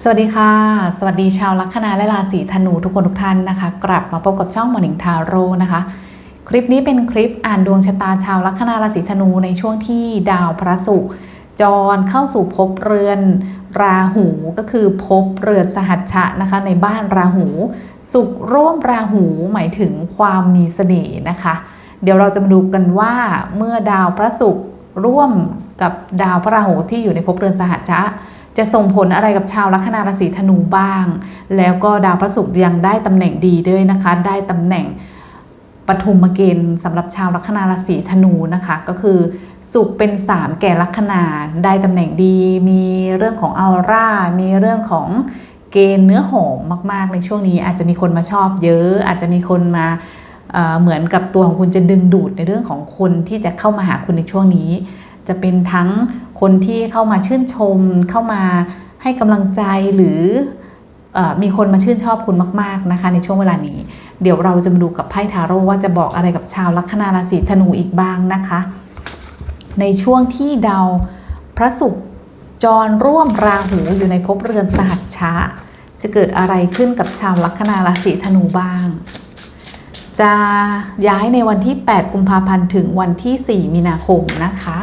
สวัสดีค่ะ สวัสดีชาวลัคนาและราศีธนูทุกคนทุกท่านนะคะ กลับมาพบกับช่องมอนิงทาโร่นะคะ คลิปนี้เป็นคลิปอ่านดวงชะตาชาวลัคนาราศีธนูในช่วงที่ดาวพระศุกร์จรเข้าสู่ภพเรือน ราหูก็คือภพเรือนสหัชชะนะคะ ในบ้านราหู สุขร่วมราหูหมายถึงความมีเสน่ห์นะคะ เดี๋ยวเราจะมาดูกันว่าเมื่อดาวพระศุกร์ร่วมกับดาวพระราหูที่อยู่ในภพเรือนสหัชชะ จะส่งผลอะไรกับชาวลัคนาราศีธนูบ้าง แล้วก็ดาวพระศุกร์ยังได้ตำแหน่งดีด้วยนะคะ ได้ตำแหน่งปฐุมเกณฑ์สำหรับชาวลัคนาราศีธนูนะคะ ก็คือศุกร์เป็น 3 แก่ลัคนาได้ตำแหน่งดี มีเรื่องของออร่า มีเรื่องของเกณฑ์เนื้อหอมมาก ๆ ในช่วงนี้อาจจะมีคนมาชอบเยอะ อาจจะมีคนมาเหมือนกับตัวของคุณจะดึงดูดในเรื่องของคนที่จะเข้ามาหาคุณในช่วงนี้ จะเป็นทั้งคนที่เข้ามาชื่นชม เข้ามาให้กำลังใจหรือออมีคนมาชื่นชอบคุณมาก ๆนะคะ ในช่วงเวลานี้ เดี๋ยวเราจะมาดูกับไพ่ทาโร่ว่าจะบอกอะไรกับชาวลัคนาราศีธนูอีกบ้างนะคะ ในช่วงที่ดาวพระศุกร์จรร่วมราหูอยู่ในภพเรือนสหัชชะจะเกิดอะไรขึ้นกับชาวลัคนาราศีธนูบ้าง จะย้ายในวันที่ 8 กุมภาพันธ์ถึงวันที่ 4 มีนาคมนะคะ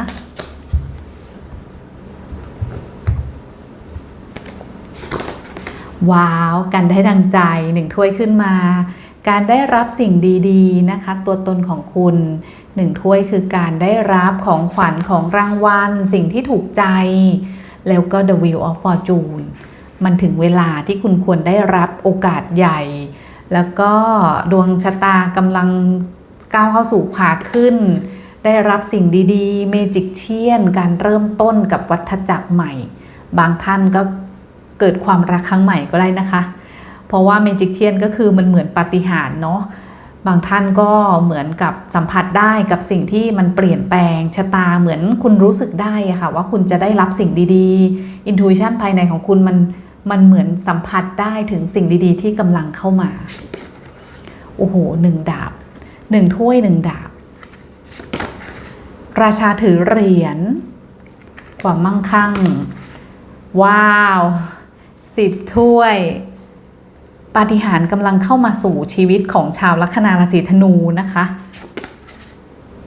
ว้าวการได้ดังใจหนึ่งถ้วยขึ้นมา การได้รับสิ่งดีๆนะคะ ตัวตนของคุณหนึ่งถ้วยคือการได้รับของขวัญของรางวัล สิ่งที่ถูกใจ แล้วก็ The Wheel of Fortune มันถึงเวลาที่คุณควรได้รับโอกาสใหญ่ แล้วก็ดวงชะตากำลังก้าวเข้าสู่ขาขึ้น ได้รับสิ่งดีๆ เมจิกเชียน การเริ่มต้นกับวัฏจักรใหม่ บางท่านก็ เกิดความรักครั้งใหม่ก็ได้นะคะ เพราะว่าเมจิกเชียนก็คือมันเหมือนปาฏิหาริย์เนาะบางท่านก็เหมือนกับสัมผัสได้กับสิ่งที่มันเปลี่ยนแปลงชะตาเหมือนคุณรู้สึกได้ค่ะว่าคุณจะได้รับสิ่งดีๆอินทูชันภายในของคุณมันมันเหมือนสัมผัสได้ถึงสิ่งดีๆ ที่กำลังเข้ามา โอ้โหหนึ่งดาบหนึ่งถ้วยหนึ่งดาบ ราชาถือเหรียญความมั่งคั่ง ว้าว สิบถ้วย ปาฏิหาริย์กำลังเข้ามาสู่ชีวิตของชาวลัคนาราศีธนูนะคะ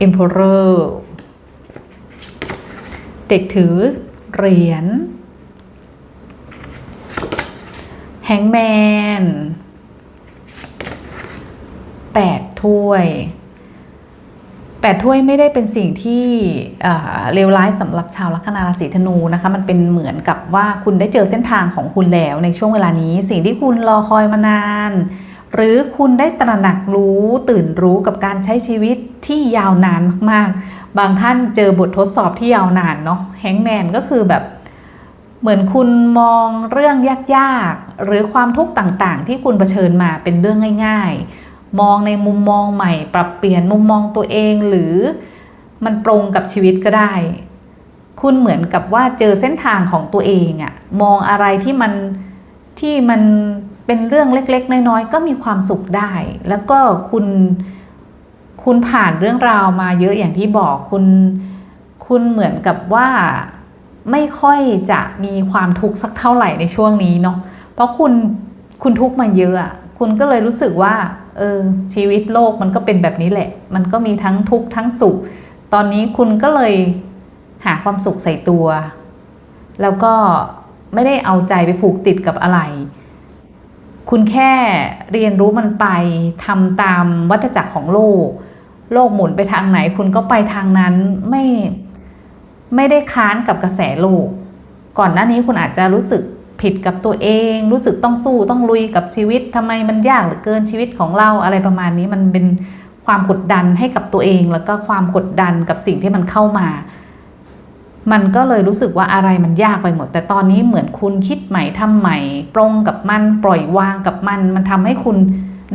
Emperor เด็กถือเหรียญแฮงแมนแปดถ้วย แปดถ้วยไม่ได้เป็นสิ่งที่เลวร้ายสำหรับชาวลัคนาราศีธนูนะคะ มันเป็นเหมือนกับว่าคุณได้เจอเส้นทางของคุณแล้วในช่วงเวลานี้ สิ่งที่คุณรอคอยมานาน หรือคุณได้ตระหนักรู้ตื่นรู้กับการใช้ชีวิตที่ยาวนานมากๆ บางท่านเจอบททดสอบที่ยาวนานเนาะแฮงแมนก็คือแบบเหมือนคุณมองเรื่องยากๆ หรือความทุกข์ต่างๆ ที่คุณเผชิญมาเป็นเรื่องง่าย ๆ มองในมุมมองใหม่ ปรับเปลี่ยนมุมมองตัวเองหรือมันตรงกับชีวิตก็ได้ คุณเหมือนกับว่าเจอเส้นทางของตัวเองอะมองอะไรที่มันที่มันเป็นเรื่องเล็ก ๆ น้อยๆก็มีความสุขได้ แล้วก็คุณคุณผ่านเรื่องราวมาเยอะอย่างที่บอกคุณคุณเหมือนกับว่าไม่ค่อยจะมีความทุกข์สักเท่าไหร่ในช่วงนี้เนาะเพราะคุณคุณทุกข์มาเยอะอะคุณก็เลยรู้สึกว่า เออชีวิตโลกมันก็เป็นแบบนี้แหละ มันก็มีทั้งทุกข์ทั้งสุข ตอนนี้คุณก็เลยหาความสุขใส่ตัว แล้วก็ไม่ได้เอาใจไปผูกติดกับอะไร คุณแค่เรียนรู้มันไปทำตามวัฏจักรของโลก โลกหมุนไปทางไหน คุณก็ไปทางนั้นไม่ไม่ได้ค้านกับกระแสโลก ก่อนหน้านี้คุณอาจจะรู้สึก ผิดกับตัวเอง รู้สึกต้องสู้ต้องลุยกับชีวิตทำไมมันยากเหลือเกินชีวิตของเราอะไรประมาณนี้มันเป็นความกดดันให้กับตัวเอง แล้วก็ความกดดันกับสิ่งที่มันเข้ามา มันก็เลยรู้สึกว่าอะไรมันยากไปหมด แต่ตอนนี้เหมือนคุณคิดใหม่ทำใหม่ปรงกับมันปล่อยวางกับมัน มันทำให้คุณ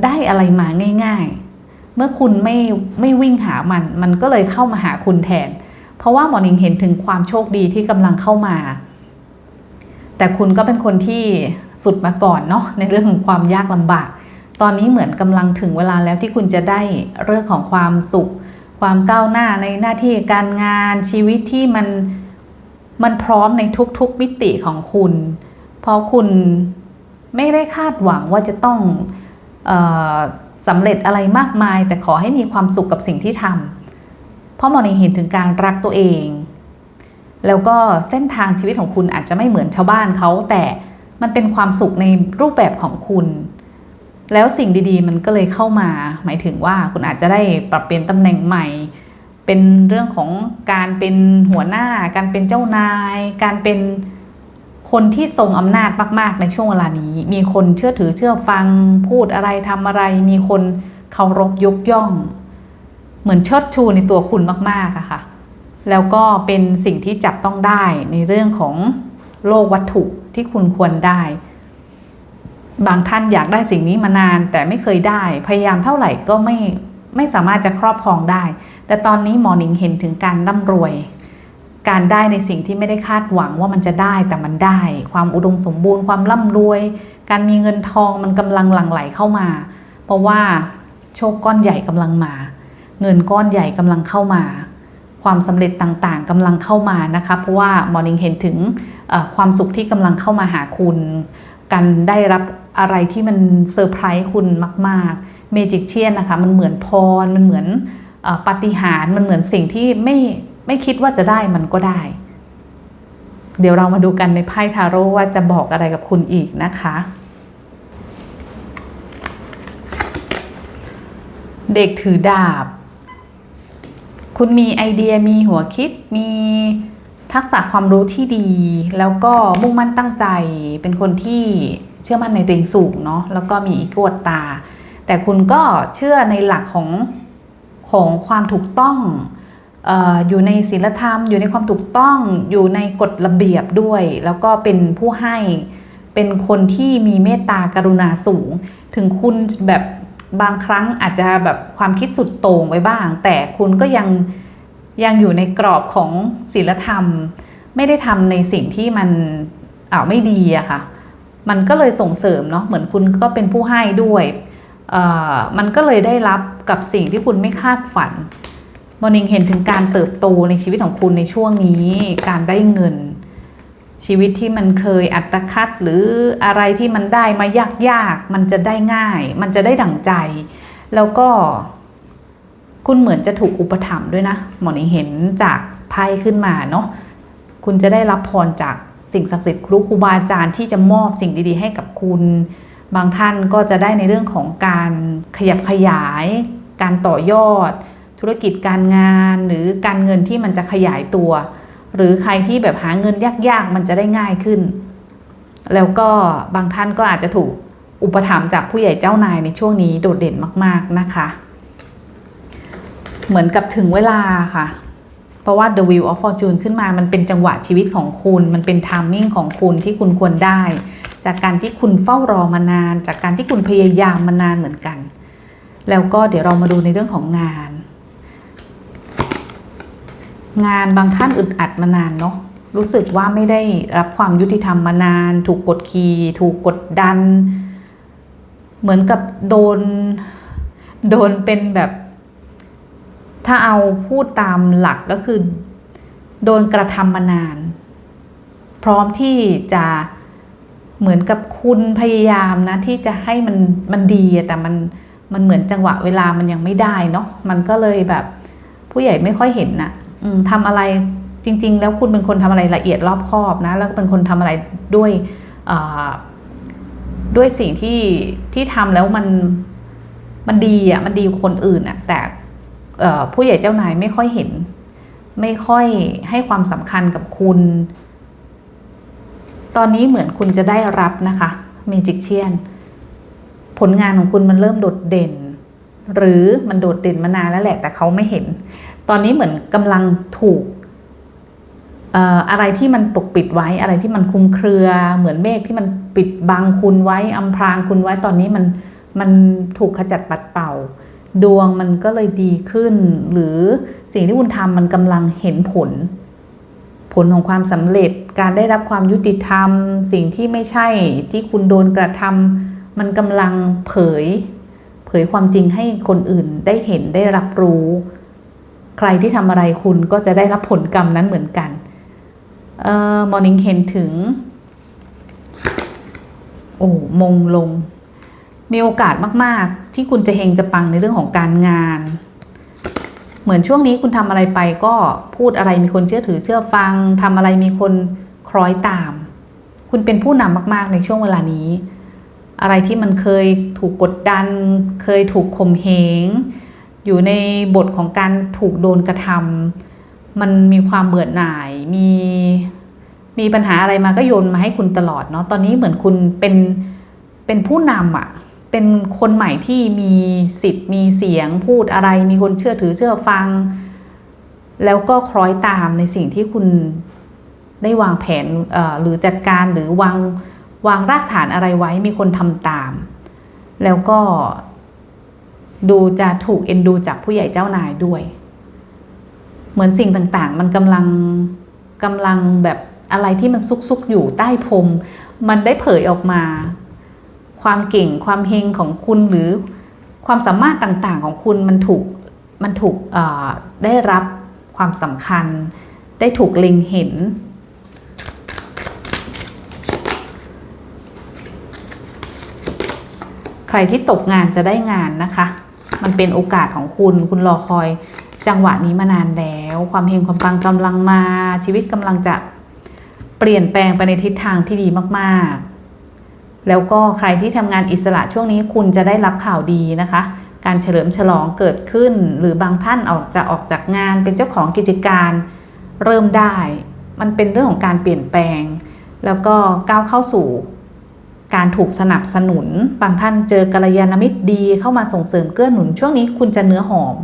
ได้อะไรมาง่าย ๆ เมื่อคุณไม่ไม่วิ่งหามัน มันก็เลยเข้ามาหาคุณแทน เพราะว่าหมอนิงเห็นถึงความโชคดีที่กำลังเข้ามา แต่คุณก็เป็นคนที่สุดมาก่อนเนาะในเรื่องของความยากลำบาก ตอนนี้เหมือนกำลังถึงเวลาแล้วที่คุณจะได้เรื่องของความสุข ความก้าวหน้าในหน้าที่การงานชีวิตที่มันมันพร้อมในทุกๆมิติของคุณ เพราะคุณไม่ได้คาดหวังว่าจะต้องออสำเร็จอะไรมากมาย แต่ขอให้มีความสุขกับสิ่งที่ทำเพราะมองเห็นถึงการรักตัวเอง แล้วก็เส้นทางชีวิตของคุณอาจจะไม่เหมือนชาวบ้านเขาแต่มันเป็นความสุขในรูปแบบของคุณ แล้วสิ่งดีๆ มันก็เลยเข้ามา หมายถึงว่าคุณอาจจะได้ปรับเปลี่ยนตำแหน่งใหม่ เป็นเรื่องของการเป็นหัวหน้า การเป็นเจ้านาย การเป็นคนที่ทรงอำนาจมาก ๆ ในช่วงเวลานี้ มีคนเชื่อถือเชื่อฟังพูดอะไรทำอะไร มีคนเคารพยกย่อง เหมือนเชิดชูในตัวคุณมากๆอะค่ะ แล้วก็เป็นสิ่งที่จับต้องได้ในเรื่องของโลกวัตถุที่คุณควรได้ บางท่านอยากได้สิ่งนี้มานานแต่ไม่เคยได้ พยายามเท่าไหร่ก็ไม่ไม่สามารถจะครอบครองได้ แต่ตอนนี้หมอหนิงเห็นถึงการร่ำรวย การได้ในสิ่งที่ไม่ได้คาดหวังว่ามันจะได้แต่มันได้ ความอุดมสมบูรณ์ความร่ำรวย การมีเงินทองมันกำลังหลั่งไหลเข้ามา เพราะว่าโชคก้อนใหญ่กำลังมา เงินก้อนใหญ่กำลังเข้ามา ความสำเร็จต่างๆกำลังเข้ามานะคะเพราะว่ามอร์นิ่งเห็นถึงความสุขที่กำลังเข้ามาหาคุณ การได้รับอะไรที่มันเซอร์ไพรส์คุณมากๆเมจิกเชียนนะคะมันเหมือนพร มันเหมือนปฏิหารมันเหมือนสิ่งที่ไม่ไม่คิดว่าจะได้มันก็ได้ เดี๋ยวเรามาดูกันในไพ่ทาโร่ว่าจะบอกอะไรกับคุณอีกนะคะเด็กถือดาบ คุณมีไอเดียมีหัวคิดมีทักษะความรู้ที่ดี แล้วก็มุ่งมั่นตั้งใจ เป็นคนที่เชื่อมั่นในตัวเองสูงเนาะแล้วก็มีอีโก้ตา แต่คุณก็เชื่อในหลักของของความถูกต้องออยู่ในศีลธรรม อยู่ในความถูกต้องอยู่ในกฎระเบียบด้วย แล้วก็เป็นผู้ให้เป็นคนที่มีเมตตากรุณาสูง ถึงคุณแบบ บางครั้งอาจจะแบบความคิดสุดโต่งไว้บ้าง แต่คุณก็ยังยังอยู่ในกรอบของศีลธรรม ไม่ได้ทำในสิ่งที่มันอ่าไม่ดีอะค่ะ มันก็เลยส่งเสริมเนาะเหมือนคุณก็เป็นผู้ให้ด้วยมันก็เลยได้รับกับสิ่งที่คุณไม่คาดฝันมอนิงเห็นถึงการเติบโตในชีวิตของคุณในช่วงนี้ การได้เงิน ชีวิตที่มันเคยอัตคัดหรืออะไรที่มันได้มายากๆ มันจะได้ง่าย มันจะได้ดั่งใจ แล้วก็ คุณเหมือนจะถูกอุปถัมภ์ด้วยนะ หมอนิงเห็นจากไพ่ขึ้นมาเนาะคุณจะได้รับพรจากสิ่งศักดิ์สิทธิ์ครูครูบาอาจารย์ที่จะมอบสิ่งดีๆ ให้กับคุณ บางท่านก็จะได้ในเรื่องของการขยับขยาย การต่อยอด ธุรกิจการงานหรือการเงินที่มันจะขยายตัว หรือใครที่แบบหาเงินยากๆ มันจะได้ง่ายขึ้น แล้วก็บางท่านก็อาจจะถูกอุปถัมภ์จากผู้ใหญ่เจ้านายในช่วงนี้โดดเด่นมาก ๆนะคะ เหมือนกับถึงเวลาค่ะ เพราะว่า The Wheel of Fortune ขึ้นมามันเป็นจังหวะชีวิตของคุณ มันเป็นทามมิ่งของคุณที่คุณควรได้ จากการที่คุณเฝ้ารอมานาน จากการที่คุณพยายามมานานเหมือนกัน แล้วก็เดี๋ยวเรามาดูในเรื่องของงาน งานบางท่านอึดอัดมานานเนาะรู้สึกว่าไม่ได้รับความยุติธรรมมานาน ถูกกดขี่ถูกกดดัน เหมือนกับโดนโดนเป็นแบบ ถ้าเอาพูดตามหลักก็คือ โดนกระทำมานาน พร้อมที่จะเหมือนกับคุณพยายามนะ ที่จะให้มันมันดีแต่มันมันเหมือนจังหวะเวลามันยังไม่ได้เนาะมันก็เลยแบบผู้ใหญ่ไม่ค่อยเห็นนะ่ะ ทำอะไรจริง ๆ แล้วคุณเป็นคนทำอะไรละเอียดรอบคอบนะ แล้วเป็นคนทำอะไรด้วยด้วยสิ่งที่ที่ทำแล้วมันมันดีอะมันดีคนอื่นอะแต่ผู้ใหญ่เจ้านายไม่ค่อยเห็น ไม่ค่อยให้ความสำคัญกับคุณ ตอนนี้เหมือนคุณจะได้รับนะคะเมจิกเชียนผลงานของคุณมันเริ่มโดดเด่น หรือมันโดดเด่นมานานแล้วแหละ แต่เขาไม่เห็น ตอนนี้เหมือนกำลังถูกอะไรที่มันปกปิดไว้อะไรที่มันคุมเครือ เหมือนเมฆที่มันปิดบังคุณไว้อำพรางคุณไว้ตอนนี้มันมันถูกขจัดปัดเป่า ดวงมันก็เลยดีขึ้น หรือสิ่งที่คุณทำมันกำลังเห็นผล ผลของความสำเร็จการได้รับความยุติธรรม สิ่งที่ไม่ใช่ที่คุณโดนกระทำมันกำลังเผย เผยความจริงให้คนอื่นได้เห็นได้รับรู้ ใครที่ทำอะไรคุณก็จะได้รับผลกรรมนั้นเหมือนกันเออมอร์นิ่งเห็นถึง โอ้มงลง มีโอกาสมาก ๆ ที่คุณจะเฮงจะปังในเรื่องของการงาน เหมือนช่วงนี้คุณทำอะไรไปก็พูดอะไรมีคนเชื่อถือเชื่อฟังทำอะไรมีคนคล้อยตาม คุณเป็นผู้นำมาก ๆ ในช่วงเวลานี้ อะไรที่มันเคยถูกกดดัน เคยถูกข่มเหง อยู่ในบทของการถูกโดนกระทำมันมีความเบื่อหน่าย มีมีปัญหาอะไรมาก็โยนมาให้คุณตลอดเนาะตอนนี้เหมือนคุณเป็นเป็นผู้นำอะ่ะเป็นคนใหม่ที่มีสิทธิ์มีเสียงพูดอะไร มีคนเชื่อถือเชื่อฟัง แล้วก็คล้อยตามในสิ่งที่คุณได้วางแผนเอ่อหรือจัดการหรือวางวางรากฐานอะไรไว้มีคนทำตาม แล้วก็ ดูจะถูกเอ็นดูจากผู้ใหญ่เจ้านายด้วย เหมือนสิ่งต่างๆ มันกำลังกำลังแบบอะไรที่มันซุกๆอยู่ใต้พรมมันได้เผยออกมา ความเก่งความเฮงของคุณหรือความสามารถต่างๆของคุณมันถูกมันถูกได้รับความสำคัญ ได้ถูกเล็งเห็น ใครที่ตกงานจะได้งานนะคะ มันเป็นโอกาสของคุณ คุณรอคอย จังหวะนี้มานานแล้ว ความเฮงความปังกำลังมา ชีวิตกำลังจะเปลี่ยนแปลงไปในทิศทางที่ดีมากๆ แล้วก็ใครที่ทำงานอิสระช่วงนี้คุณจะได้รับข่าวดีนะคะ การเฉลิมฉลองเกิดขึ้น หรือบางท่านออกจะออกจากงานเป็นเจ้าของกิจการเริ่มได้ มันเป็นเรื่องของการเปลี่ยนแปลง แล้วก็ก้าวเข้าสู่ การถูกสนับสนุน บางท่านเจอกัลยาณมิตรดีเข้ามาส่งเสริมเกื้อหนุน ช่วงนี้คุณจะเนื้อหอม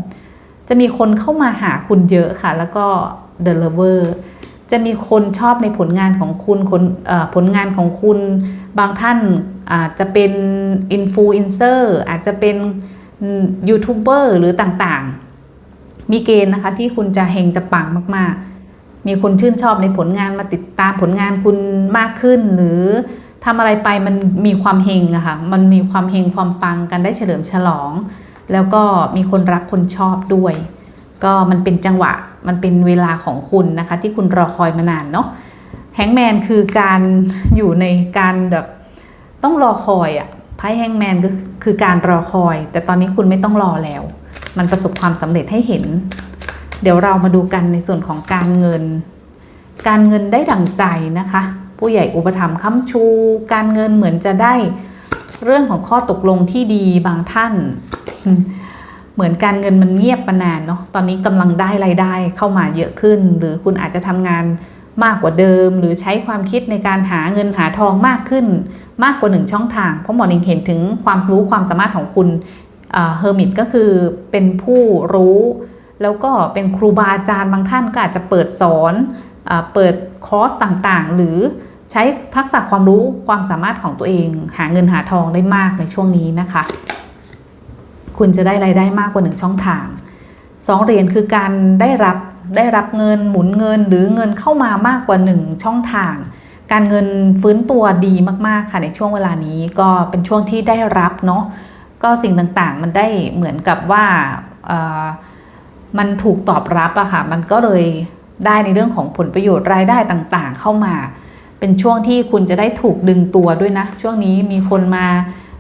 จะมีคนเข้ามาหาคุณเยอะค่ะ แล้วก็ The Lover จะมีคนชอบในผลงานของคุณคนผลงานของคุณ บางท่านอาจจะเป็นอินฟลูเอนเซอร์อาจจะเป็นยูทูบเบอร์หรือต่างๆ มีเกณฑ์นะคะที่คุณจะเฮงจะปังมากๆ มีคนชื่นชอบในผลงานมาติดตามผลงานคุณมากขึ้นหรือ ทำอะไรไปมันมีความเฮงอะค่ะ มันมีความเฮงความปังกันได้เฉลิมฉลอง แล้วก็มีคนรักคนชอบด้วย ก็มันเป็นจังหวะ มันเป็นเวลาของคุณนะคะ ที่คุณรอคอยมานานเนาะแฮงแมนคือการอยู่ในการแบบต้องรอคอยอะไพ่แฮงแมนก็คือการรอคอย แต่ตอนนี้คุณไม่ต้องรอแล้ว มันประสบความสำเร็จให้เห็น เดี๋ยวเรามาดูกันในส่วนของการเงิน การเงินได้ดั่งใจนะคะ ผู้ใหญ่อุปถัมภ์ค้ำชู การเงินเหมือนจะได้เรื่องของข้อตกลงที่ดีบางท่าน เหมือนการเงินมันเงียบมานานเนาะตอนนี้กำลังได้รายได้เข้ามาเยอะขึ้น หรือคุณอาจจะทำงานมากกว่าเดิม หรือใช้ความคิดในการหาเงินหาทองมากขึ้น มากกว่าหนึ่งช่องทางเพราะหมอนิงเห็นถึงความรู้ความสามารถของคุณเฮอร์มิตก็คือเป็นผู้รู้แล้วก็เป็นครูบาอาจารย์บางท่านก็อาจจะเปิดสอนอเปิดคอร์สต่างๆ หรือ ใช้ทักษะความรู้ความสามารถของตัวเอง หาเงินหาทองได้มากในช่วงนี้นะคะ คุณจะได้รายได้มากกว่าหนึ่งช่องทางสองเหรียญคือการได้รับได้รับเงินหมุนเงินหรือเงินเข้ามามากกว่าหนึ่งช่องทาง การเงินฟื้นตัวดีมากๆค่ะในช่วงเวลานี้ก็เป็นช่วงที่ได้รับเนาะก็สิ่งต่างๆมันได้เหมือนกับว่ามันถูกตอบรับอะค่ะมันก็เลยได้ในเรื่องของผลประโยชน์รายได้ต่างๆ เข้ามา เป็นช่วงที่คุณจะได้ถูกดึงตัวด้วยนะ ช่วงนี้มีคนมา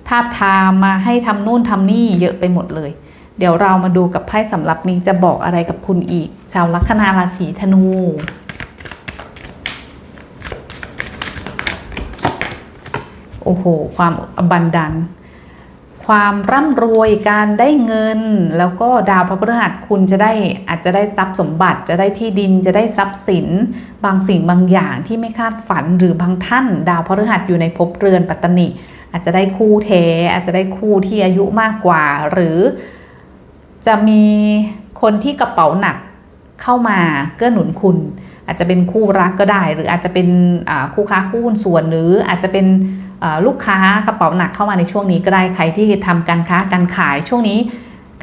ทาบทามมาให้ทำนู่นทำนี่เยอะไปหมดเลย เดี๋ยวเรามาดูกับไพ่สำหรับนี้จะบอกอะไรกับคุณอีก ชาวลัคนาราศีธนู โอ้โห ความบันดัน ความร่ำรวยการได้เงิน แล้วก็ดาวพระพฤหัสคุณจะได้อาจจะได้ทรัพย์สมบัติ จะได้ที่ดินจะได้ทรัพย์สิน บางสิ่งบางอย่างที่ไม่คาดฝันหรือบางท่าน ดาวพฤหัสอยู่ในภพเรือนปัตตนิอาจจะได้คู่เท อาจจะได้คู่ที่อายุมากกว่า หรือจะมีคนที่กระเป๋าหนักเข้ามาเกื้อหนุนคุณ อาจจะเป็นคู่รักก็ได้ หรืออาจจะเป็นคู่ค้าคู่หุ้นส่วนหรืออาจจะเป็น ลูกค้ากระเป๋าหนักเข้ามาในช่วงนี้ก็ได้ใครที่ทำการค้าการขายช่วงนี้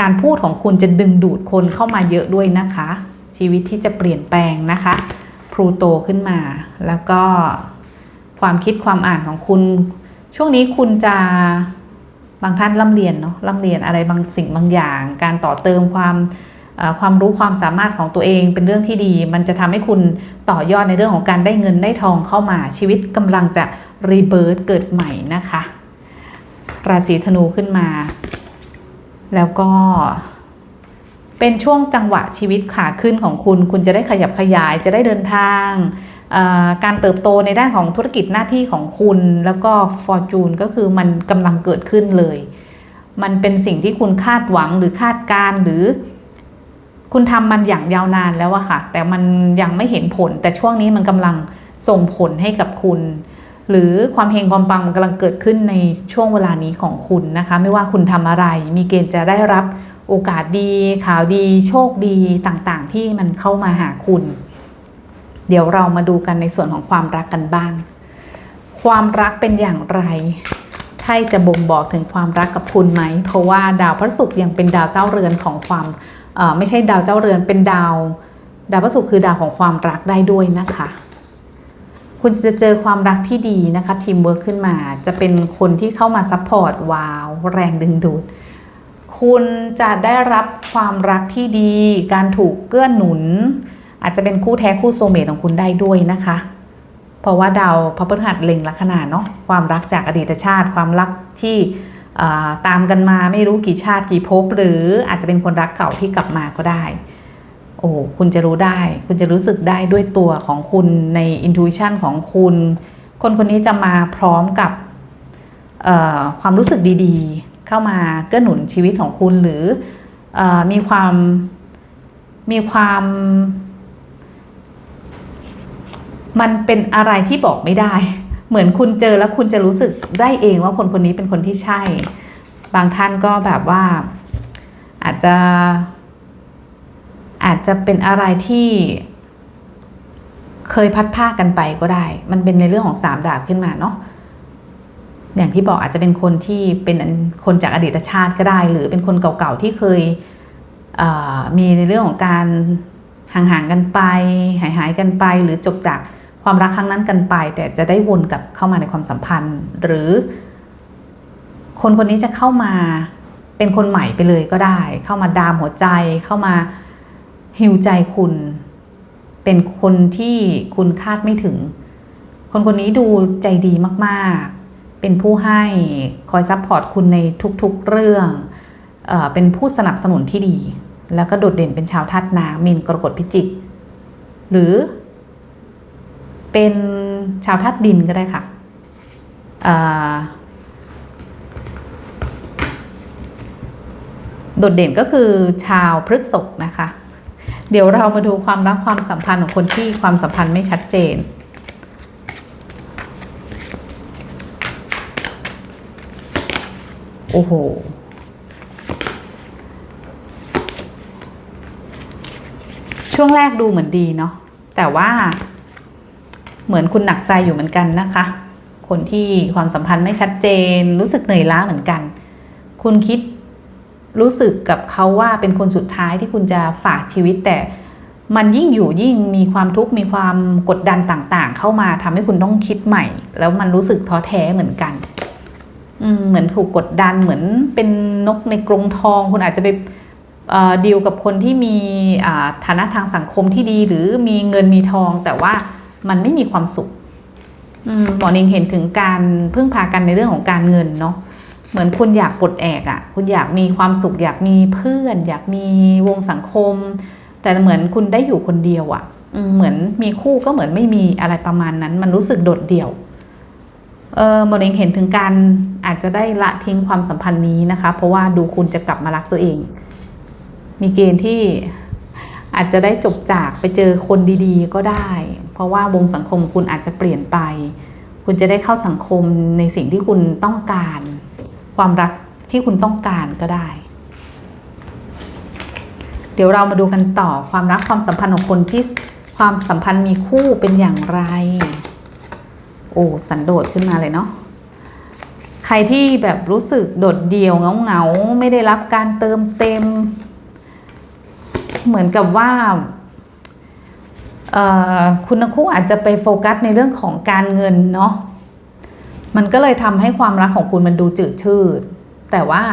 การพูดของคุณจะดึงดูดคนเข้ามาเยอะด้วยนะคะ ชีวิตที่จะเปลี่ยนแปลงนะคะพลูโตขึ้นมา แล้วก็ความคิดความอ่านของคุณ ช่วงนี้คุณจะบางท่านร่ำเรียนเนาะร่ำเรียนอะไรบางสิ่งบางอย่าง การต่อเติมความ ความรู้ความสามารถของตัวเองเป็นเรื่องที่ดี มันจะทำให้คุณต่อยอดในเรื่องของการได้เงินได้ทองเข้ามาชีวิตกำลังจะรีเบิร์ตเกิดใหม่นะคะ ราศีธนูขึ้นมา แล้วก็เป็นช่วงจังหวะชีวิตขาขึ้นของคุณ คุณจะได้ขยับขยายจะได้เดินทาง การเติบโตในด้านของธุรกิจหน้าที่ของคุณ แล้วก็ฟอร์จูนก็คือมันกำลังเกิดขึ้นเลย มันเป็นสิ่งที่คุณคาดหวังหรือคาดการณ์หรือ คุณทำมันอย่างยาวนานแล้วอะค่ะ แต่มันยังไม่เห็นผล แต่ช่วงนี้มันกำลังส่งผลให้กับคุณ หรือความเฮงความปังมันกำลังเกิดขึ้นในช่วงเวลานี้ของคุณนะคะ ไม่ว่าคุณทำอะไร มีเกณฑ์จะได้รับโอกาสดี ข่าวดี โชคดีต่างๆ ที่มันเข้ามาหาคุณ เดี๋ยวเรามาดูกันในส่วนของความรักกันบ้าง ความรักเป็นอย่างไรไพ่จะบ่งบอกถึงความรักกับคุณไหม เพราะว่าดาวพระศุกร์ยังเป็นดาวเจ้าเรือนของความ ไม่ใช่ดาวเจ้าเรือนเป็นดาว ดาวพระศุกร์คือดาวของความรักได้ด้วยนะคะ คุณจะเจอความรักที่ดีนะคะทีมเวิร์คขึ้นมา จะเป็นคนที่เข้ามาซัพพอร์ตว้าวแรงดึงดูดคุณจะได้รับความรักที่ดี การถูกเกื้อหนุน อาจจะเป็นคู่แท้คู่โซเมตของคุณได้ด้วยนะคะ เพราะว่าดาวพระพฤหัสเล็งลัคนาเนาะความรักจากอดีตชาติ ความรักที่ ตามกันมาไม่รู้กี่ชาติกี่ภพหรืออาจจะเป็นคนรักเก่าที่กลับมาก็ได้ โอ้คุณจะรู้ได้ คุณจะรู้สึกได้ด้วยตัวของคุณในอินทูชันของคุณ คนคนนี้จะมาพร้อมกับความรู้สึกดีๆ เข้ามาเกื้อหนุนชีวิตของคุณหรืออมีความมีความ มันเป็นอะไรที่บอกไม่ได้ เหมือนคุณเจอแล้วคุณจะรู้สึกได้เองว่าคนคนนี้เป็นคนที่ใช่ บางท่านก็แบบว่าอาจจะ อาจจะเป็นอะไรที่เคยพัดผ้ากันไปก็ได้ มันเป็นในเรื่องของสามดาบขึ้นมาเนาะอย่างที่บอกอาจจะเป็นคนที่เป็นคนจากอดีตชาติก็ได้ หรือเป็นคนเก่าๆที่เคยเมีในเรื่องของการห่างๆกันไป หายๆกันไป หรือจบจาก ความรักครั้งนั้นกันไป แต่จะได้วนกลับเข้ามาในความสัมพันธ์ หรือ คนคนนี้จะเข้ามาเป็นคนใหม่ไปเลยก็ได้ เข้ามาดามหัวใจเข้ามาฮิวใจคุณ เป็นคนที่คุณคาดไม่ถึง คนคนนี้ดูใจดีมากๆ เป็นผู้ให้คอยซัพพอร์ตคุณในทุกๆเรื่องเอเป็นผู้สนับสนุนที่ดี แล้วก็โดดเด่นเป็นชาวธาตุน้ำมีนกรกฎพิจิก หรือ เป็นชาวธาตุดินก็ได้ค่ะโดดเด่นก็คือชาวพฤกษกนะคะ เดี๋ยวเรามาดูความรักความสัมพันธ์ของคนที่ความสัมพันธ์ไม่ชัดเจนโอ้โห ช่วงแรกดูเหมือนดีเนาะ แต่ว่า เหมือนคุณหนักใจอยู่เหมือนกันนะคะ คนที่ความสัมพันธ์ไม่ชัดเจน รู้สึกเหนื่อยล้าเหมือนกัน คุณคิดรู้สึกกับเขาว่าเป็นคนสุดท้ายที่คุณจะฝากชีวิตแต่มันยิ่งอยู่ยิ่งมีความทุกข์มีความกดดันต่างๆ เข้ามาทำให้คุณต้องคิดใหม่ แล้วมันรู้สึกท้อแท้เหมือนกันเหมือนถูกกดดันเหมือนเป็นนกในกรงทอง คุณอาจจะไปเอ่อดีลกับคนที่มีฐานะทางสังคมที่ดี หรือมีเงินมีทองแต่ว่า มันไม่มีความสุขอืมหมอนิงเห็นถึงการพึ่งพากันในเรื่องของการเงินเนาะเหมือนคุณอยากปลดแอกอะ่ะ คุณอยากมีความสุข อยากมีเพื่อน อยากมีวงสังคม แต่เหมือนคุณได้อยู่คนเดียวอะ่ะอืมเหมือนมีคู่ก็เหมือนไม่มีอะไรประมาณนั้น มันรู้สึกโดดเดี่ยวเออโมเองเห็นถึงการอาจจะได้ละทิ้งความสัมพันธ์นี้นะคะ เพราะว่าดูคุณจะกลับมารักตัวเอง มีเกณฑ์ที่ อาจจะได้จบจากไปเจอคนดีๆ ก็ได้ เพราะว่าวงสังคมคุณอาจจะเปลี่ยนไป คุณจะได้เข้าสังคมในสิ่งที่คุณต้องการ ความรักที่คุณต้องการก็ได้ เดี๋ยวเรามาดูกันต่อความรักความสัมพันธ์ของคนที่ความสัมพันธ์มีคู่เป็นอย่างไร โอ้สันโดษขึ้นมาเลยเนาะใครที่แบบรู้สึกโดดเดี่ยวเหงาไม่ได้รับการเติมเต็ม เหมือนกับว่าคุณทั้งคู่อาจจะไปโฟกัสในเรื่องของการเงินเนาะมันก็เลยทำให้ความรักของคุณมันดูจืดชืด แต่ว่า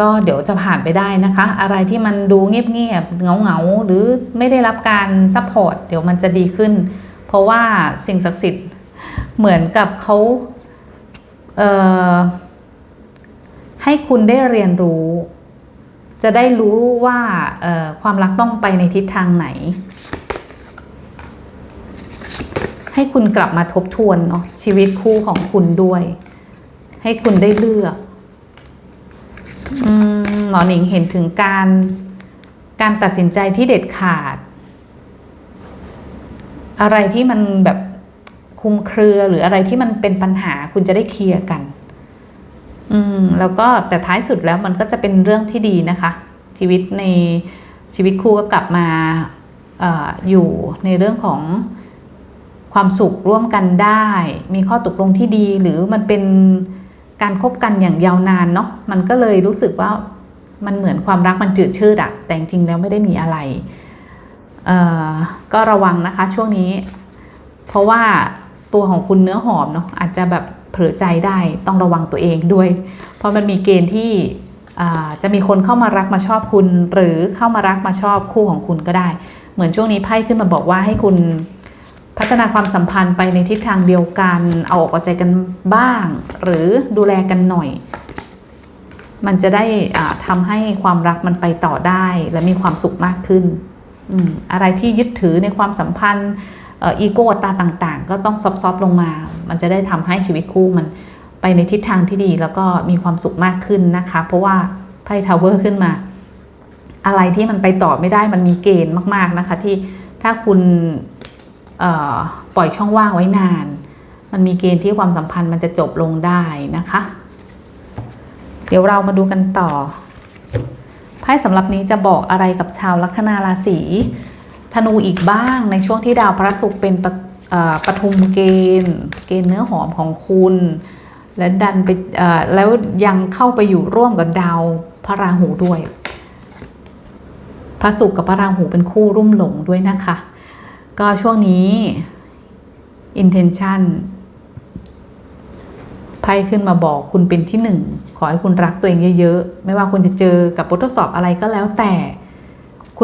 ก็เดี๋ยวจะผ่านไปได้นะคะ อะไรที่มันดูเงียบๆเงาๆหรือไม่ได้รับการซัพพอร์ตเดี๋ยวมันจะดีขึ้น เพราะว่าสิ่งศักดิ์สิทธิ์เหมือนกับเขาเให้คุณได้เรียนรู้ จะได้รู้ว่าความรักต้องไปในทิศทางไหน ให้คุณกลับมาทบทวนเนาะชีวิตคู่ของคุณด้วย ให้คุณได้เลือกอหมอหนิงเห็นถึงการการตัดสินใจที่เด็ดขาด อะไรที่มันแบบคุมเครือหรืออะไรที่มันเป็นปัญหาคุณจะได้เคลียร์กัน อืมแล้วก็แต่ท้ายสุดแล้วมันก็จะเป็นเรื่องที่ดีนะคะ ชีวิตในชีวิตคู่ก็กลับมาออยู่ในเรื่องของความสุขร่วมกันได้ มีข้อตกลงที่ดีหรือมันเป็นการคบกันอย่างยาวนานเนาะมันก็เลยรู้สึกว่ามันเหมือนความรักมันจืดชืดอะแต่จริงๆแล้วไม่ได้มีอะไรก็ระวังนะคะช่วงนี้ เพราะว่าตัวของคุณเนื้อหอมเนาะอาจจะแบบ เผลอใจได้ต้องระวังตัวเองด้วย เพราะมันมีเกณฑ์ที่จะมีคนเข้ามารักมาชอบคุณ หรือเข้ามารักมาชอบคู่ของคุณก็ได้ เหมือนช่วงนี้ไพ่ขึ้นมาบอกว่าให้คุณพัฒนาความสัมพันธ์ไปในทิศทางเดียวกัน เอาอกเอาใจกันบ้าง หรือดูแลกันหน่อย มันจะได้อ่าทำให้ความรักมันไปต่อได้และมีความสุขมากขึ้นออะไรที่ยึดถือในความสัมพันธ์ อีโก้ตาต่างๆ ก็ต้องซอฟๆลงมา มันจะได้ทำให้ชีวิตคู่มันไปในทิศทางที่ดีแล้วก็มีความสุขมากขึ้นนะคะ เพราะว่าไพ่ทาวเวอร์ขึ้นมา อะไรที่มันไปต่อไม่ได้มันมีเกณฑ์มากๆนะคะ ที่ถ้าคุณปล่อยช่องว่างไว้นาน มันมีเกณฑ์ที่ความสัมพันธ์มันจะจบลงได้นะคะ เดี๋ยวเรามาดูกันต่อไพ่สำหรับนี้จะบอกอะไรกับชาวลัคนาราศี ธนูอีกบ้างในช่วงที่ดาวพระศุกร์เป็นปะเอ่อปฐุมเกณฑ์ เกณฑ์เนื้อหอมของคุณ และดันไปแล้วยังเข้าไปอยู่ร่วมกับดาวพระราหูด้วย พระศุกร์กับพระราหูเป็นคู่รุ่มหลงด้วยนะคะ ก็ช่วงนี้ intention ไพ่ขึ้นมาบอกคุณเป็นที่หนึ่ง ขอให้คุณรักตัวเองเยอะๆ ไม่ว่าคุณจะเจอกับบททดสอบอะไรก็แล้วแต่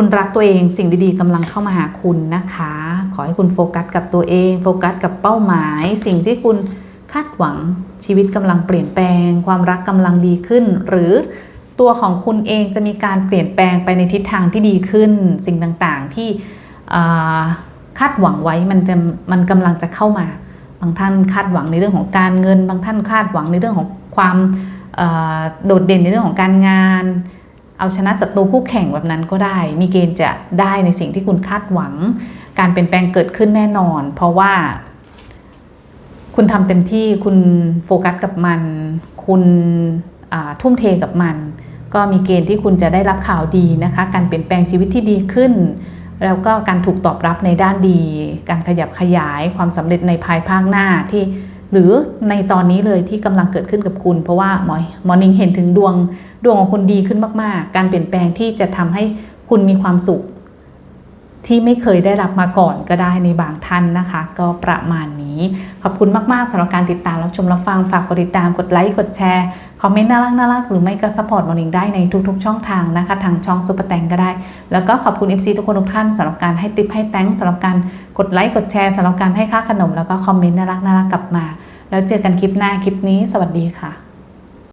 คุณรักตัวเองสิ่งดีๆกำลังเข้ามาหาคุณนะคะ ขอให้คุณโฟกัสกับตัวเอง โฟกัสกับเป้าหมาย สิ่งที่คุณคาดหวังชีวิตกำลังเปลี่ยนแปลง ความรักกำลังดีขึ้น หรือตัวของคุณเองจะมีการเปลี่ยนแปลงไปในทิศทางที่ดีขึ้น สิ่งต่างๆที่คาดหวังไว้มันจะมันกำลังจะเข้ามา บางท่านคาดหวังในเรื่องของการเงิน บางท่านคาดหวังในเรื่องของความโดดเด่นในเรื่องของการงาน เอาชนะศัตรูคู่แข่งแบบนั้นก็ได้ มีเกณฑ์จะได้ในสิ่งที่คุณคาดหวัง การเปลี่ยนแปลงเกิดขึ้นแน่นอน เพราะว่า คุณทำเต็มที่คุณโฟกัสกับมัน คุณทุ่มเทกับมัน ก็มีเกณฑ์ที่คุณจะได้รับข่าวดีนะคะ การเปลี่ยนแปลงชีวิตที่ดีขึ้น แล้วก็การถูกตอบรับในด้านดี การขยับขยายความสำเร็จในภายภาคหน้าที่ หรือในตอนนี้เลยที่กำลังเกิดขึ้นกับคุณ เพราะว่าหมอหมอนิงเห็นถึงดวงดวงของคุณดีขึ้นมาก ๆ การเปลี่ยนแปลงที่จะทำให้คุณมีความสุข ที่ไม่เคยได้รับมาก่อนก็ได้ในบางท่านนะคะ ก็ประมาณนี้ ขอบคุณมาก ๆสำหรับการติดตามรับชมรับฟังฝากกดติดตามกดไลค์กดแชร์ คอมเมนต์น่ารักน่ารักหรือไม่ก็สปอร์ตมอนิงได้ในทุกๆ ช่องทางนะคะ ทางช่องซุปเปอร์แตงก็ได้ แล้วก็ขอบคุณ FC ทุกคนทุกท่านสำหรับการให้ติปให้แตงสำหรับการกดไลค์กดแชร์สำหรับการให้ค่าขนม แล้วก็คอมเมนต์น่ารักน่ารักกลับมา แล้วเจอกันคลิปหน้าคลิปนี้ สวัสดีค่ะ